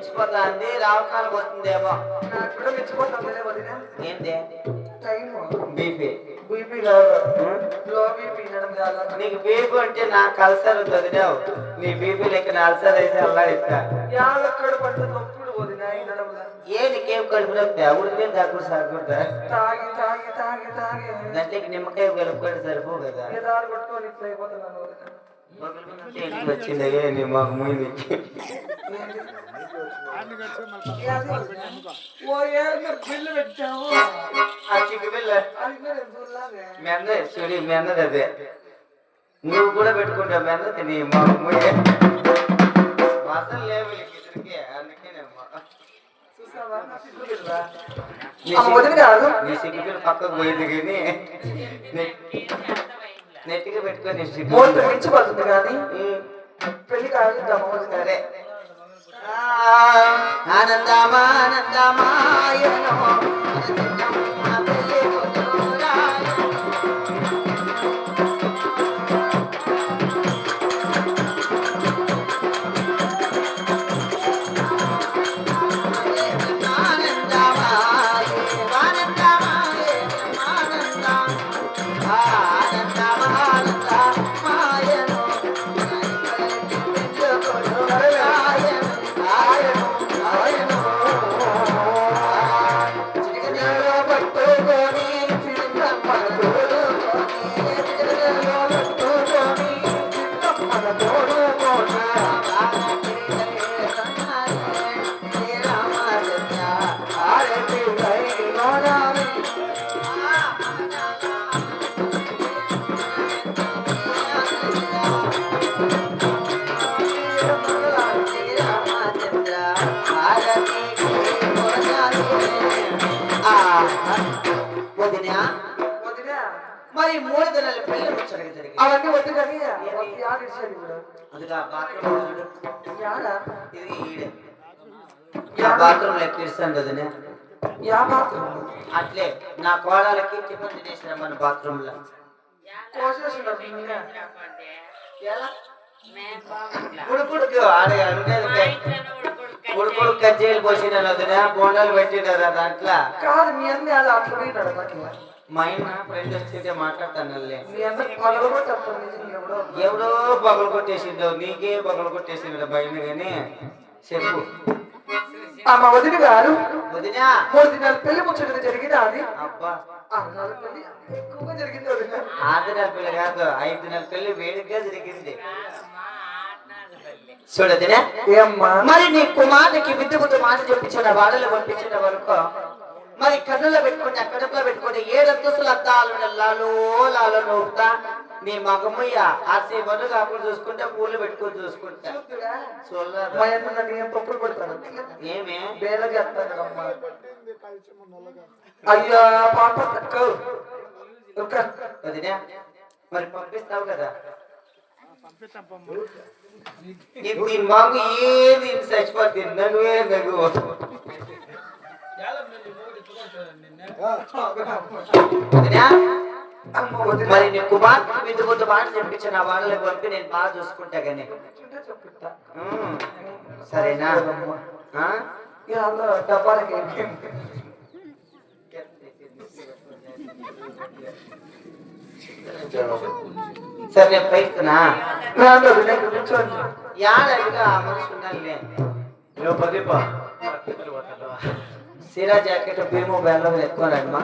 మించిపోతుంది రావకాలం వస్తుందేమో. కూడా మించిపోతుంది వదిన. ఏంటి? Time BP. బీపీ కాదు. లో బీపీ తినడం కాదు నీకు బీపీ అంటే నాకు అల్సర్ వదిలేవు నీ బీపీ లెక్క నా అల్సర్ అల్లాడిస్తా నొప్పుడు వదిన వినడం ఏ నీకేం కడుపు నొప్పి? ఉడికే దగ్గర సరిపోతా తాగి తాగి తాగి తాగి. దాంట్లోకి నిమ్మకాయ కలుపుకొని సరిపో కదా. ఇట్లా అయిపోతున్నాను వదిన పగలగొన్నట్టు ఇంటికి వచ్చింది అయ్యే నీ మాకు ముందు ఓ బిల్లు. ఆ చిక్కు మీ మీ అదే నువ్వు కూడా పెట్టుకుంటావు మీ నీ మాకు ముందే. అసలు లేవు ఇద్దరికి అందుకేనేమ్మా నా సిగ్గు బిల్ల. పక్కకు పోయింది కానీ. నెట్టిగా పెట్టుకొని మూర్తి మించిపోతుంది కానీ పెళ్ళి కాదు సరే ఆనందమానందమాయనో మరి మూడు దినాల పెళ్లి ముచ్చటగా జరిగింది అవన్నీ వద్దు కానీ యాడ్ ఇచ్చాడు ఇప్పుడు అదిగా బాత్రూమ్ చూడు యాడా ఇది ఈడే బాత్రూమ్ లెక్క ఇస్తాను వదినా యా మాత్రం అట్లే నా కోడలకి టిఫిన్ చేసిన మన బాత్రూమ్ లో కోసేసినట్టు ఎలా ఉడుకుడుకు ఆడ ఉండేది ఉడుకుడు కజ్జీలు పోసిన వదినా బోండాలు పెట్టినారా దాంట్లో? కాదు మీ అన్ని అది అట్లా పోయినాడు అట్లా మా ఆయన ఫ్రెండ్ వస్తుంటే మాట్లాడతాను ఎవడో పగలు కొట్టేసిండో నీకే పగలు కొట్టేసిండు భయం కానీ చెప్పు. ఆ మా వదిన గారు వదినా? మూడు దినాలు పెళ్ళి ముచ్చట జరిగింది అది? అబ్బా. ఆరు నెలల పెళ్ళి కాదు ఐదు నెలల పెళ్ళి వేడిగా జరిగింది. చూడదినా మరి నీ కుమారుడికి విద్య బుద్ధి మాట చెప్పించిన వాడలు పంపించిన వరకు? మరి కన్నులో పెట్టుకుంటే కడుపులో పెట్టుకుంటే ఏడంతస్తులు అద్దాలు లాలో లాలో నూపుతా? నీ మగమయ్య ఆర్సీ బండ్లు కాకుండా చూసుకుంటే పూలు పెట్టుకొని చూసుకుంటా. తప్పులు పెడతాను ఏమే? బేల చేస్తాను అమ్మా అయ్యా పాప మరి పంపిస్తావు కదా? దీని మాకు ఏది చచ్చిపోతే నవ్వే నవ్వు మరి నీ కుమార్తె విద్య బుద్ధి మాట చెప్పించిన వాళ్ళని పంపి నేను బాగా చూసుకుంటా కానీ సరేనా డబ్బాలకి ఇక సరే నేను కూర్చోండి. యాడగా సీరా జాకెట్ భీము బెల్లం ఎత్తుకోనమ్మా